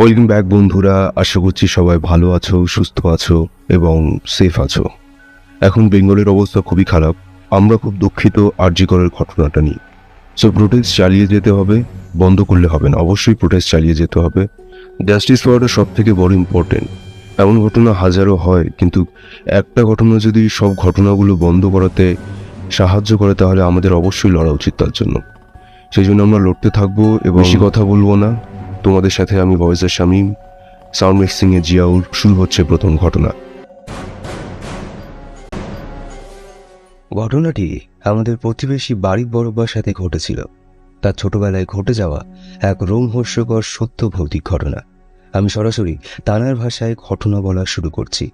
Welcome back বন্ধুরা, আশা করছি সবাই ভালো আছো, সুস্থ আছো এবং সেফ আছো। এখন বেঙ্গলের অবস্থা খুবই খারাপ। আমরা খুব দুঃখিত আরজিকরের ঘটনাটা নিয়ে। সো প্রোটেস্ট চালিয়ে যেতে হবে, বন্ধ করলে হবে না। অবশ্যই প্রোটেস্ট চালিয়ে যেতে হবে। জাস্টিস পাওয়াটা সব থেকে বড় ইম্পর্টেন্ট এমন ঘটনা হাজারো হয়, কিন্তু একটা ঘটনা যদি সব ঘটনাগুলো বন্ধ করাতে সাহায্য করে, তাহলে আমাদের অবশ্যই লড়া উচিত তার জন্য। সেই জন্য আমরা লড়তে থাকব এবং কথা বলব না। তোমাদের সাথে আমি ভয়েসের শামীম, সাউন্ড মিক্সিং এ জিয়াউর, শুরু হচ্ছে প্রথম ঘটনা। ঘটনাটি আমাদের প্রতিবেশী বাড়ির বড়ব্বার সাথে ঘটেছিল। তার ছোটবেলায় ঘটে যাওয়া এক রোমহর্ষকর সত্য ভৌতিক ঘটনা। আমি সরাসরি তানার ভাষায় ঘটনা বলা শুরু করছি।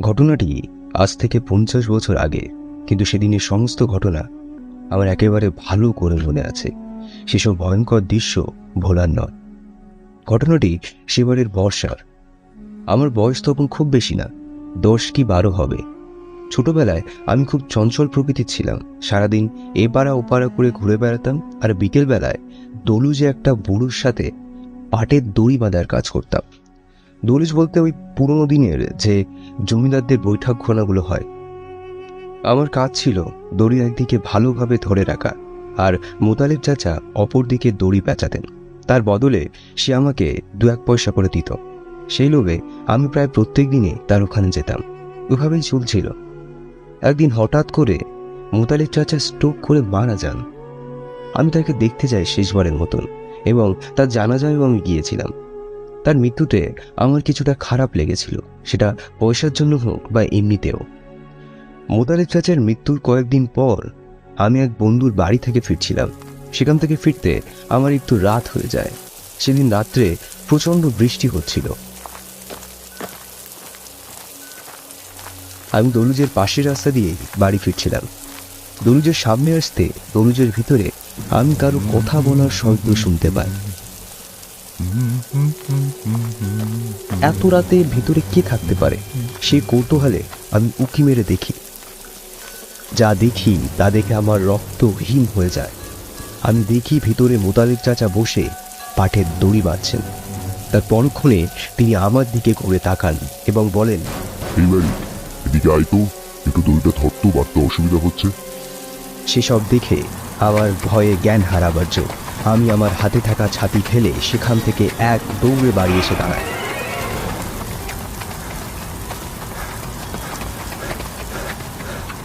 ঘটনাটি আজ থেকে পঞ্চাশ বছর আগে, কিন্তু সেদিনের সমস্ত ঘটনা আমার একেবারে ভালো করে মনে আছে। সেসব ভয়ঙ্কর দৃশ্য ভোলার নয়। ঘটনাটি সেবারের বর্ষার। আমার বয়স তখন খুব বেশি না, দশ কি বারো হবে। ছোটবেলায় আমি খুব চঞ্চল প্রকৃতির ছিলাম। সারাদিন এ পাড়া ও করে ঘুরে বেড়াতাম আর বিকেলবেলায় দলুজে একটা বুড়োর সাথে পাটের দড়ি বাঁধার কাজ করতাম। দলুজ বলতে ওই পুরনো দিনের যে জমিদারদের বৈঠক বৈঠকখানাগুলো হয়। আমার কাজ ছিল দড়ি একদিকে ভালোভাবে ধরে রাখা আর মোতালেব চাচা অপর দিকে দড়ি পেঁচাতেন। তার বদলে সে আমাকে দু এক পয়সা করে দিত। সেই লোভে আমি প্রায় প্রত্যেক দিনে তার ওখানে যেতাম। ওভাবেই চলছিল। একদিন হঠাৎ করে মোতালিব চাচা স্ট্রোক করে মারা যান। আমি তাকে দেখতে যাই শেষবারের মতন এবং তার জানাজায়ও আমি গিয়েছিলাম। তার মৃত্যুতে আমার কিছুটা খারাপ লেগেছিল, সেটা পয়সার জন্য হোক বা এমনিতেও। মোতালিব চাচার মৃত্যুর কয়েকদিন পর আমি এক বন্ধুর বাড়ি থেকে ফিরছিলাম। সেখান থেকে ফিরতে আমার একটু রাত হয়ে যায়। সেদিন রাত্রে প্রচণ্ড বৃষ্টি হচ্ছিল। আমি দলুজের পাশের রাস্তা দিয়ে বাড়ি ফিরছিলাম। দলুজের সামনে আসতে দলুজের ভিতরে আমি কারও কথা বলার শব্দ শুনতে পাই। এত রাতে ভিতরে কে থাকতে পারে? সেই কৌতূহলে আমি উকি মেরে দেখি। যা দেখি তা দেখে আমার রক্ত হিম হয়ে যায়। আমি দেখি ভিতরে মোতালিব চাচা বসে পাঠের দড়ি বাঁধছেন। তার পরক্ষণে তিনি আমার দিকে করে তাকান এবং বলেন এই বাড়ি এদিকে আয় তো একটু দড়িটা ধরতো বাড়তে অসুবিধা হচ্ছে। সেসব দেখে আমার ভয়ে জ্ঞান হারাবার জো। আমি আমার হাতে থাকা ছাতি ফেলে সেখান থেকে এক দৌড়ে বাড়ি এসে দাঁড়াই।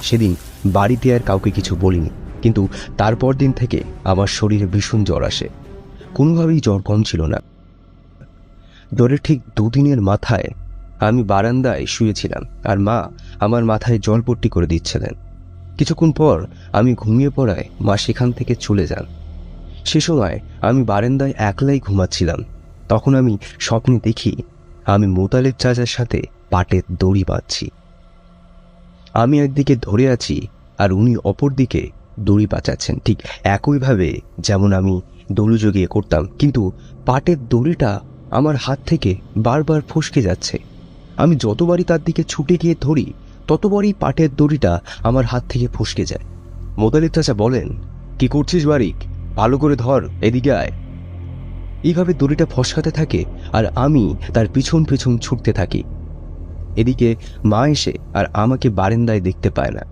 সেদিন বাড়িতে আর কাউকে কিছু বলিনি। কিন্তু তারপর দিন থেকে আমার শরীরে ভীষণ জ্বর আসে। কোনোভাবেই জ্বর কম ছিল না। জ্বরের ঠিক দুদিনের মাথায় আমি বারান্দায় শুয়েছিলাম আর মা আমার মাথায় জলপট্টি করে দিচ্ছিলেন। কিছুক্ষণ পর আমি ঘুমিয়ে পড়ায় মা সেখান থেকে চলে যান। সে সময় আমি বারান্দায় একলাই ঘুমাচ্ছিলাম। তখন আমি স্বপ্নে দেখি আমি মোতালেব চাচার সাথে পাটের দড়ি বাঁধছি। আমি একদিকে ধরে আছি আর উনি অপর দিকে দড়ি বাঁচাচ্ছেন। ঠিক একইভাবে যেমন আমি দড়ি জগিয়ে করতাম, কিন্তু পাটের দড়িটা আমার হাত থেকে বারবার ফসকে যাচ্ছে। আমি যতবারই তার দিকে ছুটে গিয়ে ধরি, ততবারই পাটের দড়িটা আমার হাত থেকে ফসকে যায়। মোতালিব চাচা বলেন, কি করছিস বারিক? ভালো করে ধর, এদিকে আয়। এইভাবে দড়িটা ফসকাতে থাকে আর আমি তার পিছন পিছন ছুটতে থাকি। এদিকে মা এসে আর আমাকে বারেন্দায় দেখতে পায় না।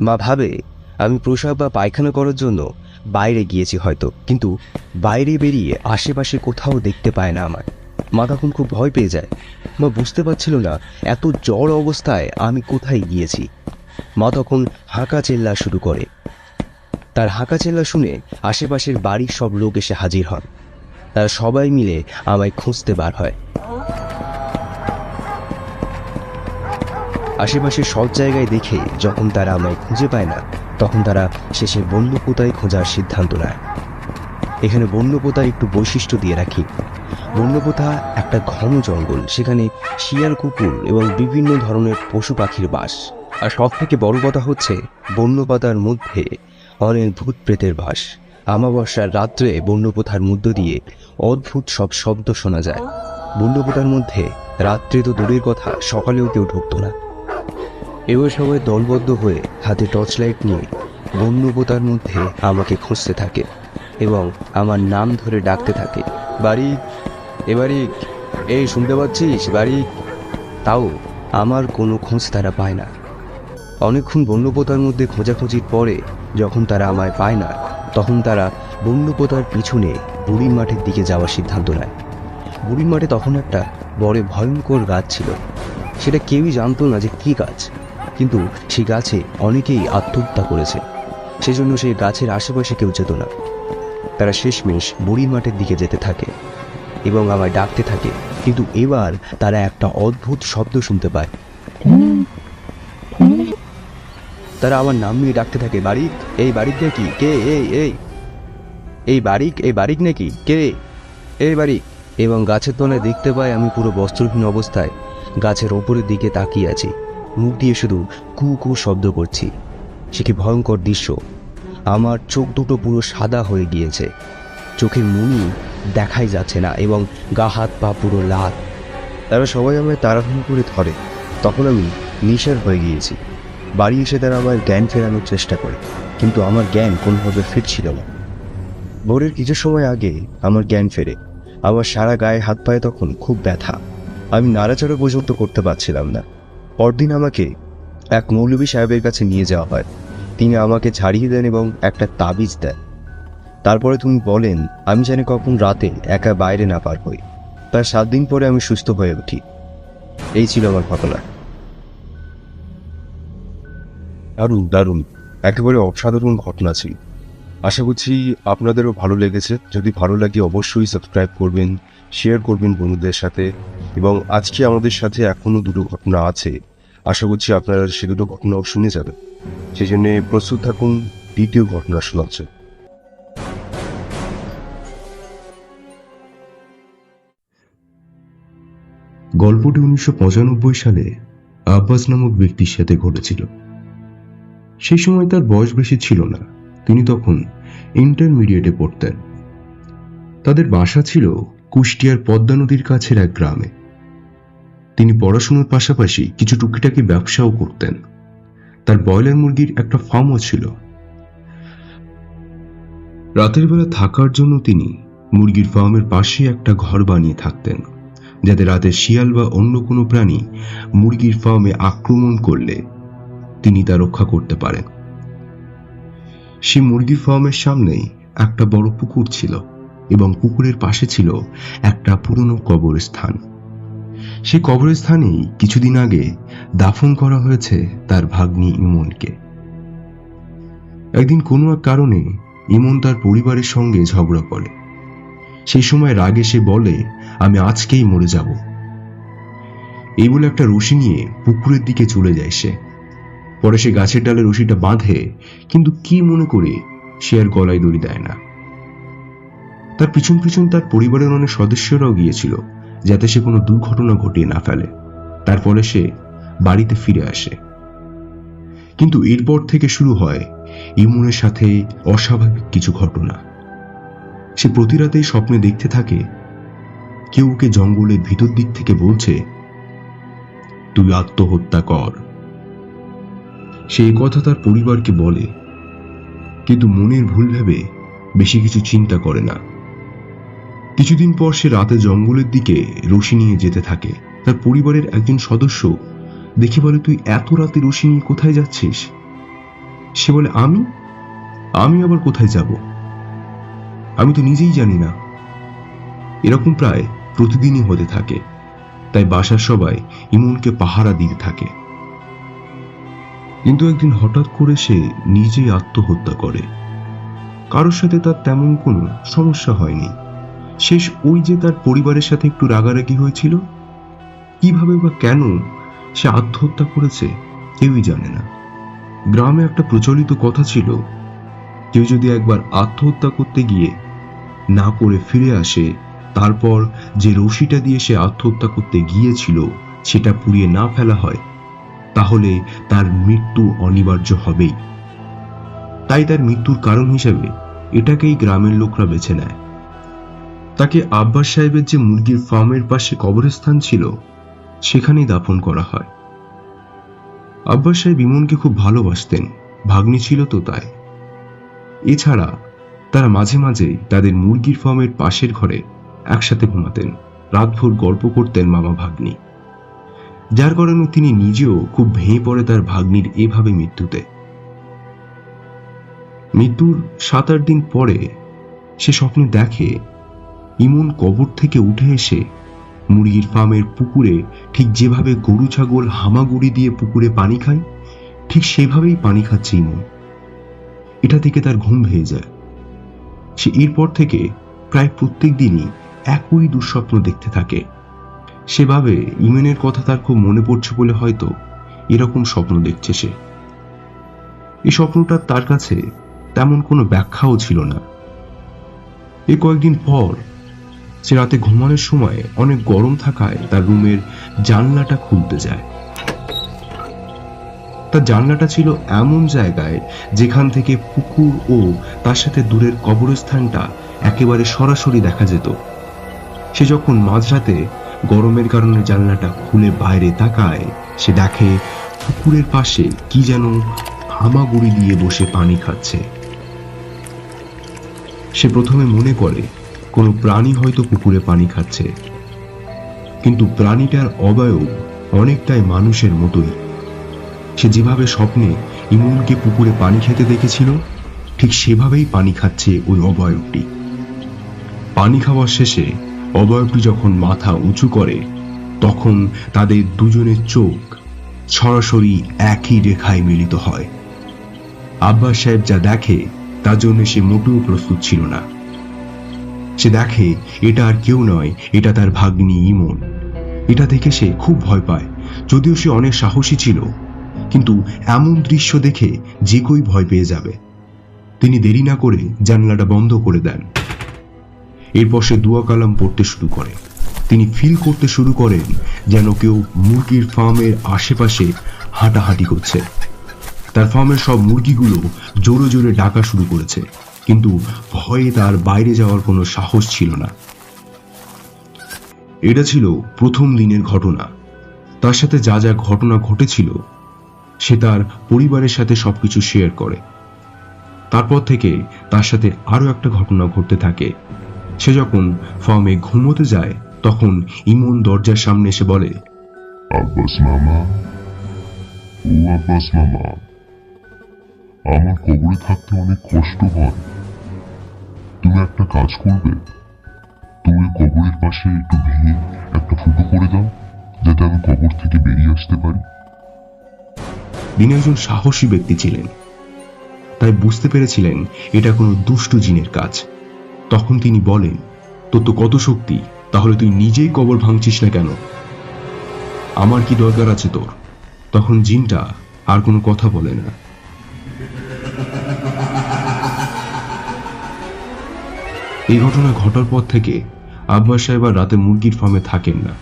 মা ভাবে, আমি প্রসাব বা পায়খানা করার জন্য বাইরে গিয়েছি হয়তো, কিন্তু বাইরে বেরিয়ে আশেপাশে কোথাও দেখতে পায় না আমার মা তখন খুব ভয় পেয়ে যায়। মা বুঝতে পারছিল না এত জ্বর অবস্থায় আমি কোথায় গিয়েছি। মা তখন হাঁকা চেল্লা শুরু করে। তার হাঁকা চেল্লা শুনে আশেপাশের বাড়ির সব লোক এসে হাজির হন। তারা সবাই মিলে আমায় খুঁজতে বার হয়। আশেপাশে সব জায়গায় দেখে যখন তারা আমায় খুঁজে পায় না, তখন তারা শেষে বন্যপোতায় খোঁজার সিদ্ধান্ত নেয়। এখানে বন্যপোতা একটু বৈশিষ্ট্য দিয়ে রাখি। বন্যপোতা একটা ঘন জঙ্গল, সেখানে শিয়াল কুকুর এবং বিভিন্ন ধরনের পশু পাখির বাস। আর সব থেকে বড় কথা হচ্ছে বন্যপাতার মধ্যে অনেক ভূত প্রেতের বাস। আমাবস্যার রাত্রে বন্যপোথার মধ্য দিয়ে অদ্ভুত সব শব্দ শোনা যায়। বন্যপোথার মধ্যে রাত্রে তো দূরের কথা, সকালেও কেউ ঢুকতো না। এবার সবাই দলবদ্ধ হয়ে হাতে টর্চ লাইট নিয়ে বন্যপোতার মধ্যে আমাকে খুঁজতে থাকে এবং আমার নাম ধরে ডাকতে থাকে বাড়ি এ বারিক, এই শুনতে পাচ্ছিস, বারিক? তাও আমার কোনো খোঁজ তারা পায় না। অনেকক্ষণ বন্যপোতার মধ্যে খোঁজাখুঁজির পরে যখন তারা আমায় পায় না, তখন তারা বন্যপোতার পিছনে বুড়ির মাঠের দিকে যাওয়ার সিদ্ধান্ত নেয়। বুড়ির মাঠে তখন একটা বড় ভয়ঙ্কর গাছ ছিল। সেটা কেউই জানতো না যে কী গাছ। কিন্তু সেই গাছে অনেকেই আত্মহত্যা করেছে। সেজন্য সেই গাছের আশেপাশে কেউ যেত না। তারা শেষমেশ বুড়ির মাঠের দিকে যেতে থাকে এবং আমায় ডাকতে থাকে। কিন্তু এবার তারা একটা অদ্ভুত শব্দ শুনতে পায়। তারা আমার নাম নিয়ে ডাকতে থাকে বাড়িক এই বাড়িক নাকি? কে? এই এই এই বাড়িক এই বাড়িক নাকি? কে? এই বাড়িক এবং গাছের তলায় দেখতে পাই আমি পুরো বস্ত্রহীন অবস্থায় গাছের ওপরের দিকে তাকিয়ে আছি। মুখ দিয়ে শুধু কু কু শব্দ করছি। সে কি ভয়ঙ্কর দৃশ্য? আমার চোখ দুটো পুরো সাদা হয়ে গিয়েছে। চোখের মুনি দেখাই যাচ্ছে না এবং গা হাত পা পুরো লাল। তারা সবাই আমায় তাড়াহুড়ো করে ধরে। তখন আমি নিশার হয়ে গিয়েছি। বাড়ি এসে তারা আমার জ্ঞান ফেরানোর চেষ্টা করে, কিন্তু আমার জ্ঞান কোনোভাবে ফিরছিল না। ভোরের কিছু সময় আগে আমার জ্ঞান ফেরে। আমার সারা গায়ে হাত পায়ে তখন খুব ব্যথা। আমি নাড়াচাড়া পর্যন্ত করতে পারছিলাম না। পরদিন আমাকে এক মৌলভী সাহেবের কাছে নিয়ে যাওয়া হয়। তিনি আমাকে ছাড়িয়ে দেন এবং একটা তাবিজ দেন। তারপরে তুমি বলেন, আমি জানি কখন রাতে একা বাইরে না পার হই। তার সাত দিন পরে আমি সুস্থ হয়ে উঠি। এই ছিল আমার ঘটনা। দারুণ দারুণ। একেবারে অসাধারণ ঘটনা ছিল। আশা করছি আপনাদেরও ভালো লেগেছে। যদি ভালো লাগে অবশ্যই সাবস্ক্রাইব করবেন, শেয়ার করবেন বন্ধুদের সাথে এবং আজকে আমাদের সাথে এখনও দুটো ঘটনা আছে। আশা করছি আপনারা সে দুটো ঘটনাও শুনে যাবেন। সেই জন্য প্রস্তুত থাকুন, দ্বিতীয় ঘটনা শোনাচ্ছে। গল্পটি উনিশশো পঁচানব্বই সালে আব্বাস নামক ব্যক্তির সাথে ঘটেছিল। সেই সময় তার বয়স বেশি ছিল না। তিনি তখন ইন্টারমিডিয়েটে পড়তেন। তাদের বাসা ছিল কুষ্টিয়ার পদ্মা নদীর কাছের এক গ্রামে। তিনি পড়াশোনার পাশাপাশি কিছু টুকিটাকি ব্যবসাও করতেন। তার ব্রয়লার মুরগির একটা ফার্মও ছিল। রাতের বেলা থাকার জন্য তিনি মুরগির ফার্মের পাশে একটা ঘর বানিয়ে থাকতেন, যাতে রাতে শিয়াল বা অন্য কোনো প্রাণী মুরগির ফার্মে আক্রমণ করলে তিনি তা রক্ষা করতে পারেন। সে মুরগির ফার্মের সামনেই একটা বড় পুকুর ছিল এবং পুকুরের পাশে ছিল একটা পুরনো কবরস্থান। সেই কবরস্থানেই কিছুদিন আগে দাফন করা হয়েছে তার ভাগ্নি ইমনকে। একদিন কোনো এক কারণে ইমন তার পরিবারের সঙ্গে ঝগড়া করে। সেই সময় রাগে সে বলে, আমি আজকেই মরে যাব। এই বলে একটা রশি নিয়ে পুকুরের দিকে চলে যায় সে। পরে সে গাছের ডালে রশিটা বাঁধে, কিন্তু কি মনে করে সে আর গলায় দড়ি দেয় না। তার পিছন পিছন তার পরিবারের অনেক সদস্যরাও গিয়েছিল। যাতে সে কোনো দুর্ঘটনা ঘটিয়ে না ফেলে। তারপরে সে বাড়িতে ফিরে আসে। কিন্তু এরপর থেকে শুরু হয় ইমনের সাথে অস্বাভাবিক কিছু ঘটনা। সে প্রতি রাতেই স্বপ্নে দেখতে থাকে, কেউ ওকে জঙ্গলের ভিতর দিক থেকে বলছে, তুই আত্মহত্যা কর। সে কথা তার পরিবারকে বলে, কিন্তু মনের ভুল ভেবে বেশি কিছু চিন্তা করে না। কিছুদিন পর সে রাতে জঙ্গলের দিকে রশি নিয়ে যেতে থাকে। তার পরিবারের একজন সদস্য, দেখে বলে তুই এত রাতে রশি নিয়ে কোথায় যাচ্ছিস? সে বলে, আমি? আমি আবার কোথায় যাব? আমি তো নিজেই জানি না। এরকম প্রায় প্রতিদিনই হতে থাকে। তাই বাসার সবাই ইমনকে পাহারা দিতে থাকে। কিন্তু একদিন হঠাৎ করে সে নিজেই আত্মহত্যা করে। কারোর সাথে তার তেমন কোনো সমস্যা হয়নি। শেষ ওই যে তার পরিবারের সাথে একটু রাগারাগি হয়েছিল? কীভাবে বা কেন সে আত্মহত্যা করেছে, কেউই জানে না। গ্রামে একটা প্রচলিত কথা ছিল, কেউ যদি একবার আত্মহত্যা করতে গিয়ে না করে ফিরে আসে, তারপর যে রশিটা দিয়ে সে আত্মহত্যা করতে গিয়েছিল, সেটা পুড়িয়ে না ফেলা হয়, তাহলে তার মৃত্যু অনিবার্য হবেই। তাই তার মৃত্যুর কারণ হিসেবে এটাকেই গ্রামের লোকরা বেছে নেয়। তাকে আব্বাস সাহেবের যে মুরগির ফার্মের পাশে কবরস্থান ছিল, সেখানেই দাফন করা হয়। আব্বাস সাহেব ইমনকে খুব ভালোবাসতেন, ভাগ্নি ছিল তো তাই। এছাড়া তারা মাঝে মাঝে তাদের মুরগির ফার্মের পাশের ঘরে একসাথে ঘুমাতেন, রাতভর গল্প করতেন মামা ভাগ্নি। যার কারণে তিনি নিজেও খুব ভেঙে পড়ে তার ভাগ্নির এভাবে মৃত্যুতে। মৃত্যুর সাত আট দিন পরে সে স্বপ্নে দেখে ইমন কবর থেকে উঠে এসে মুরগির ফার্মের পুকুরে ঠিক যেভাবে গরু, ছাগল, হামাগুড়ি দিয়ে পুকুরে পানি খায়, ঠিক সেভাবেই পানি খাচ্ছে ইমন। এটা থেকে তার ঘুম ভেঙে যায়। সে এরপর থেকে প্রায় প্রত্যেক দিনই একই দুঃস্বপ্ন দেখতে থাকে। সেভাবে ইমেনের কথা তার খুব মনে পড়ছে বলে হয়তো এরকম স্বপ্ন দেখছে সে। এই স্বপ্নটা তার কাছে তেমন কোনো ব্যাখ্যাও ছিল না। এ কয়েকদিন পর সে রাতে ঘুমানোর সময় অনেক গরম থাকায় তার রুমের জানলাটা খুলতে যায়। তার জানলাটা ছিল এমন জায়গায় যেখান থেকে পুকুর ও তার সাথে দূরের কবরস্থানটা একেবারে সরাসরি দেখা যেত। সে যখন মাঝরাতে গরমের কারণে জানলাটা খুলে বাইরে তাকায়, সে দেখে পুকুরের পাশে কি যেন হামাগুড়ি দিয়ে বসে পানি খাচ্ছে। সে প্রথমে মনে করে কোনো প্রাণী হয়তো পুকুরে পানি খাচ্ছে। কিন্তু প্রাণীটার অবয়ব অনেকটাই মানুষের মতোই। সে যেভাবে স্বপ্নে ইমনকে পুকুরে পানি খেতে দেখেছিল, ঠিক সেভাবেই পানি খাচ্ছে ওই অবয়বটি। পানি খাওয়ার শেষে অবয়বটি যখন মাথা উঁচু করে, তখন তাদের দুজনের চোখ সরাসরি একই রেখায় মিলিত হয়। আব্বাস সাহেব যা দেখে, তার জন্য সে মোটেও প্রস্তুত ছিল না। সে দেখে, এটা আর কেউ নয়, এটা তার ভাগ্নি ইমন। এটা দেখে সে খুব ভয় পায়, যদিও সে অনেক সাহসী ছিল। কিন্তু এমন দৃশ্য দেখে যে কেউই ভয় পেয়ে যাবে। তিনি দেরি না করে জানলাটা বন্ধ করে দেন। এরপর সে দুয়া কালাম পড়তে শুরু করে। তিনি ফিল করতে শুরু করেন যেন কেউ মুরগির ফার্মের আশেপাশে হাঁটাহাঁটি করছে। তার ফার্মের সব মুরগিগুলো জোরে জোরে ডাকা শুরু করেছে। কিন্তু ভয়ে তার বাইরে যাওয়ার কোনো সাহস ছিল না। এটা ছিল প্রথম দিনের ঘটনা। তার সাথে যা যা ঘটনা ঘটেছিল, সে তার পরিবারের সাথে সবকিছু শেয়ার করে। তারপর থেকে তার সাথে আরও একটা ঘটনা ঘটতে থাকে। সে যখন ফার্মে ঘুমোতে যায়, তখন ইমন দরজার সামনে এসে বলে, আব্বাস মামা, ও আব্বাস মামা। আমার কবরে থাকতে অনেক কষ্ট হয়। তুমি একটা কাজ করবে। তুমি কবরের পাশে একটু ভেঙে একটা ফুটো করে দাও, যাতে আমি কবর থেকে বেরিয়ে আসতে পারি। তিনি একজন সাহসী ব্যক্তি ছিলেন। তাই বুঝতে পেরেছিলেন এটা কোনো দুষ্টু জিনের কাজ। তখন তিনি বলেন, তোর তো কত শক্তি, তাহলে তুই নিজেই কবর ভাঙছিস না কেন? আমার কি দরকার আছে তোর? তখন জিনটা আর কোনো কথা বলে না। এই ঘটনা ঘটার পর থেকে আব্বাস সাহেব আর রাতে মুরগির ফার্মে থাকেন না।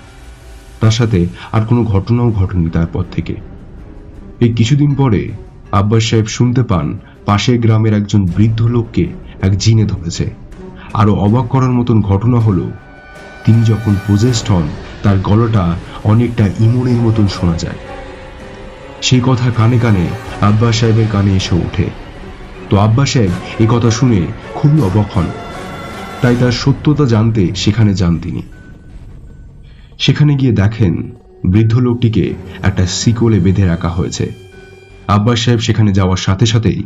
তার সাথে আর কোনো ঘটনাও ঘটেনি তারপর থেকে। এই কিছুদিন পরে আব্বাস সাহেব শুনতে পান পাশের গ্রামের একজন বৃদ্ধ লোককে এক জিনে ধরেছে। আরও অবাক করার মতন ঘটনা হলো, তিনি যখন পোজেস্ট হন, তার গলাটা অনেকটা ইমনের মতন শোনা যায়। সেই কথা কানে কানে আব্বাস সাহেবের কানে এসে ওঠে। তো আব্বাস সাহেব এই কথা শুনে খুবই অবাক হন। তাই তার সত্যতা জানতে সেখানে যান তিনি। সেখানে গিয়ে দেখেন বৃদ্ধ লোকটিকে একটা শিকলে বেঁধে রাখা হয়েছে। আব্বাস সাহেব সেখানে যাওয়ার সাথে সাথেই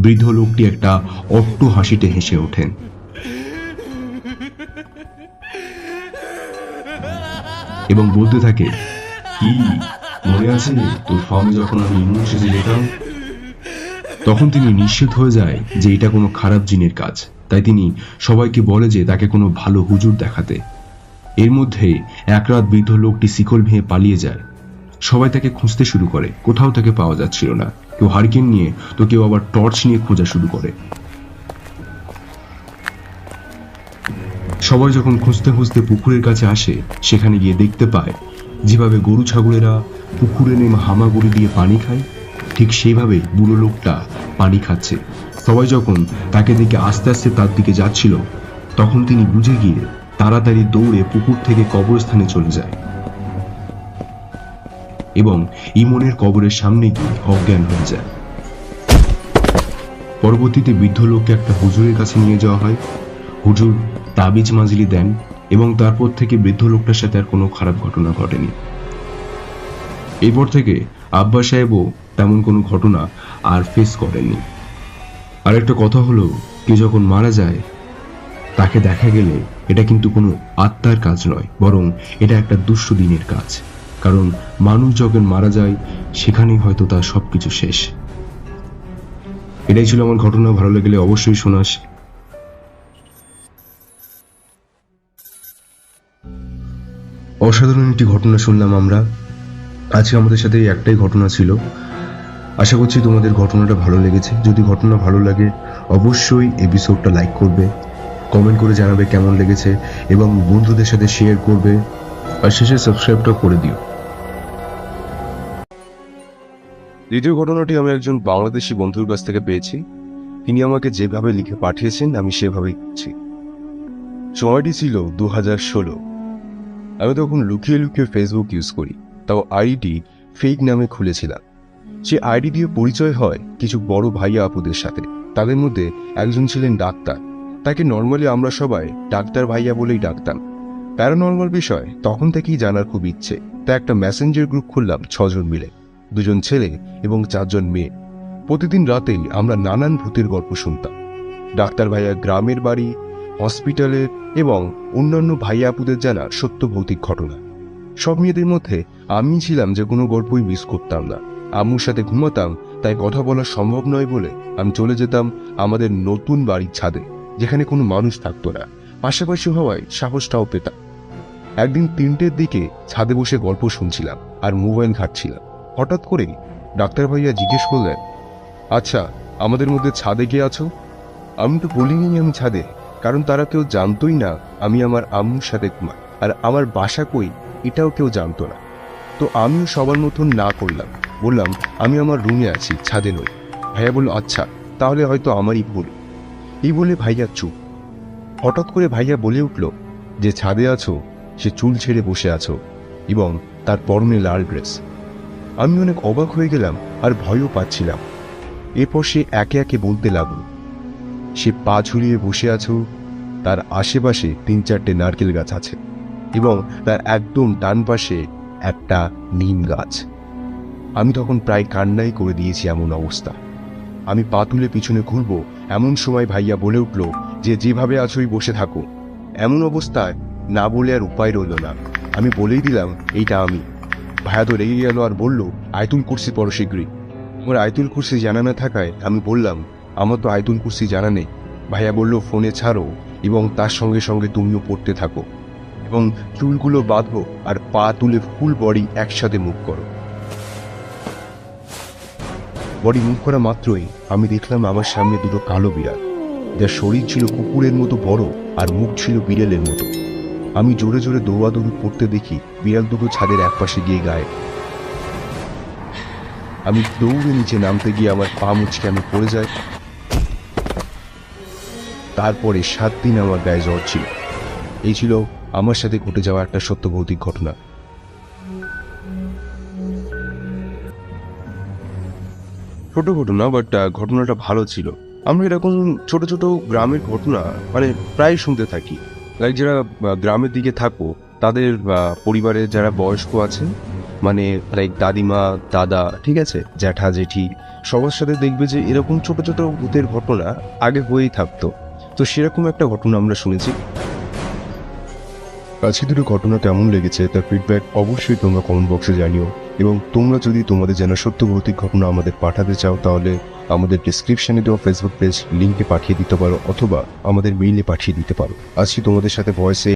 বৃদ্ধ লোকটি একটা অট্ট হাসিতে হেসে ওঠেন। এবং বলতে থাকে, কি, মনে আছে তোর ফার্মে যখন আমি ইমন যেতাম? তখন তিনি নিশ্চিত হয়ে যায় যে এটা কোনো খারাপ জিনের কাজ। তাই তিনি সবাইকে বলে যে তাকে কোনো ভালো হুজুর দেখাতে। এর মধ্যে এক রাত বৃদ্ধ লোকটি শিকল ভেঙে পালিয়ে যায়। সবাই তাকে খুঁজতে শুরু করে। কোথাও তাকে পাওয়া যাচ্ছিল না। কেউ হারিকেন নিয়ে তো কেউ আবার টর্চ নিয়ে খোঁজা শুরু করে। সবাই যখন খুঁজতে খুঁজতে পুকুরের কাছে আসে, সেখানে গিয়ে দেখতে পায়, যেভাবে গরু ছাগলেরা পুকুরে নেমে হামাগুড়ি দিয়ে পানি খায়, ঠিক সেইভাবে বুড়ো লোকটা পানি খাচ্ছে। সবাই যখন তাকে দেখে আস্তে আস্তে তার দিকে যাচ্ছিল, তখন তিনি বুঝে গিয়ে তাড়াতাড়ি দৌড়ে পুকুর থেকে কবরস্থানে চলে যায়। এবং ইমনের কবরের সামনে গিয়ে অজ্ঞান হয়ে যায়। পরবর্তীতে বৃদ্ধ লোককে একটা হুজুরের কাছে নিয়ে যাওয়া হয়। হুজুর তাবিজ মাজলি দেন এবং তারপর থেকে বৃদ্ধ লোকটার সাথে আর কোনো খারাপ ঘটনা ঘটেনি। এরপর থেকে আব্বা সাহেবও তেমন কোনো ঘটনা আর ফেস করেননি। আর একটা কথা হলো কেউ যখন মারা যায়, তাকে দেখা গেলে এটা কিন্তু কোনো আত্মার কাজ নয়, বরং এটা একটা দুষ্ট দিনের কাজ। কারণ মানুষ যখন মারা যায়, সেখানেই হয়তো তার সবকিছু শেষ। এটাই ছিল আমার ঘটনা, ভালো লাগলে অবশ্যই শোনাস। অসাধারণ একটি ঘটনা শুনলাম আমরা। আজকে আমাদের সাথে একটাই ঘটনা ছিল। আশা করছি তোমাদের ঘটনাটা ভালো লেগেছে। যদি ঘটনা ভালো লাগে, অবশ্যই এপিসোডটা লাইক করবে কমেন্ট করে জানাবে কেমন লেগেছে, এবং বন্ধুদের সাথে শেয়ার করবে, আর শেষে সাবস্ক্রাইবটা করে দিও। দ্বিতীয় ঘটনাটি আমি একজন বাংলাদেশি বন্ধুর কাছ থেকে পেয়েছি। তিনি আমাকে যেভাবে লিখে পাঠিয়েছেন, আমি সেভাবেই লিখছি সময়টি ছিল দু হাজার ষোলো। আমি তখন লুকিয়ে লুকিয়ে ফেসবুক ইউজ করি, তাও আইডি ফেক নামে খুলেছিলাম। সে আইডি দিয়ে পরিচয় হয় কিছু বড় ভাইয়া আপুদের সাথে। তাদের মধ্যে একজন ছিলেন ডাক্তার। তাকে নর্মালি আমরা সবাই ডাক্তার ভাইয়া বলেই ডাকতাম। প্যারানর্মাল বিষয় তখন থেকেই জানার খুব ইচ্ছে। তা একটা মেসেঞ্জার গ্রুপ খুললাম ছজন মিলে। দুজন ছেলে এবং চারজন মেয়ে। প্রতিদিন রাতেই আমরা নানান ভূতের গল্প শুনতাম। ডাক্তার ভাইয়া গ্রামের বাড়ি হসপিটালের এবং অন্যান্য ভাইয়া আপুদের জানা সত্য ভৌতিক ঘটনা। সব মেয়েদের মধ্যে আমি ছিলাম যে কোনো গল্পই মিস করতাম না। আম্মুর সাথে ঘুমাতাম, তাই কথা বলা সম্ভব নয় বলে আমি চলে যেতাম আমাদের নতুন বাড়ির ছাদে, যেখানে কোনো মানুষ থাকতো না। পাশাপাশি হওয়ায় সাহসটাও পেতাম। একদিন তিনটের দিকে ছাদে বসে গল্প শুনছিলাম আর মোবাইল ঘাটছিলাম। হঠাৎ করে ডাক্তার ভাইয়া জিজ্ঞেস করলেন আচ্ছা আমাদের মধ্যে ছাদে কে আছো? আমি তো বলিনি আমি ছাদে, কারণ তারা কেউ জানতোই না আমি আমার আম্মুর সাথে ঘুমাই, আর আমার বাসা কই এটাও কেউ জানতো না। তো আমিও সবার মতন না করলাম। বললাম, আমি আমার রুমে আছি, ছাদে নই। ভাইয়া বলল আচ্ছা তাহলে হয়তো আমারই ভুল। এই বলে ভাইয়া চুপ। হঠাৎ করে ভাইয়া বলে উঠল, যে ছাদে আছো, সে চুল ছেড়ে বসে আছো এবং তার পরনে লাল ড্রেস। আমি অনেক অবাক হয়ে গেলাম আর ভয়ও পাচ্ছিলাম। এরপর সে একে একে বলতে লাগল, সে পা ঝুলিয়ে বসে আছো, তার আশেপাশে তিন চারটে নারকেল গাছ আছে এবং তার একদম ডান পাশে একটা নিম গাছ। আমি তখন প্রায় কান্নাই করে দিয়েছি এমন অবস্থা। আমি পা তুলে পিছনে ঘুরবো, এমন সময় ভাইয়া বলে উঠল যে যেভাবে আছোই বসে থাকো। এমন অবস্থায় না বলে আর উপায় রইল না। আমি বলেই দিলাম, এইটা আমি। ভাইয়া তো রেগে গেল আর বলল, আয়তুল কুর্সি পড়ো শীঘ্রই। আমার আয়তুল কুর্সি জানা না থাকায় আমি বললাম, আমার তো আয়তুল কুর্সি জানা নেই। ভাইয়া বলল, ফোনে ছাড়ো এবং তার সঙ্গে সঙ্গে তুমিও পড়তে থাকো এবং চুলগুলো বাঁধো আর পা তুলে ফুল বডি একসাথে মুভ করো। বডি মুভ করা মাত্রই আমি দেখলাম আমার সামনে দুটো কালো বিড়াল। যার শরীর ছিল কুকুরের মতো বড় আর মুখ ছিল বিড়ালের মতো। আমি জোরে জোরে দৌড়াদৌড়ি করতে দেখি বিড়াল দুটো ছাদের একপাশে গিয়ে গায়ে। আমি দৌড়ে নিচে নামতে গিয়ে আমার পা মুচকে আমি পড়ে যাই। তারপরে সাত দিন আমার গায়ে জ্বর ছিল। এই ছিল আমার সাথে ঘটে যাওয়া একটা সত্য ভৌতিক ঘটনা। ছোট ঘটনা বাট ঘটনাটা ভালো ছিল। আমরা এরকম ছোট ছোট গ্রামের ঘটনা মানে প্রায় শুনতে থাকি। লাইক যারা গ্রামের দিকে থাকো, তাদের পরিবারের যারা বয়স্ক আছেন মানে লাইক দাদিমা, দাদা, ঠিক আছে? জ্যাঠা, জেঠি, সবার সাথে দেখবে যে এরকম ছোট ছোট ভূতের ঘটনা আগে হয়েই থাকতো। তো সেরকম একটা ঘটনা আমরা শুনেছি। আজকে দুটো ঘটনা কেমন লেগেছে, তার ফিডব্যাক অবশ্যই তোমরা কমেন্ট বক্সে জানিও। এবং তোমরা যদি তোমাদের জানা সত্য ভৌতিক ঘটনা আমাদের পাঠাতে চাও, তাহলে আমাদের ডিসক্রিপশনে দেওয়া ফেসবুক পেজ লিঙ্কে পাঠিয়ে দিতে পারো, অথবা আমাদের মেইলে পাঠিয়ে দিতে পারো। আজকে তোমাদের সাথে ভয়েসে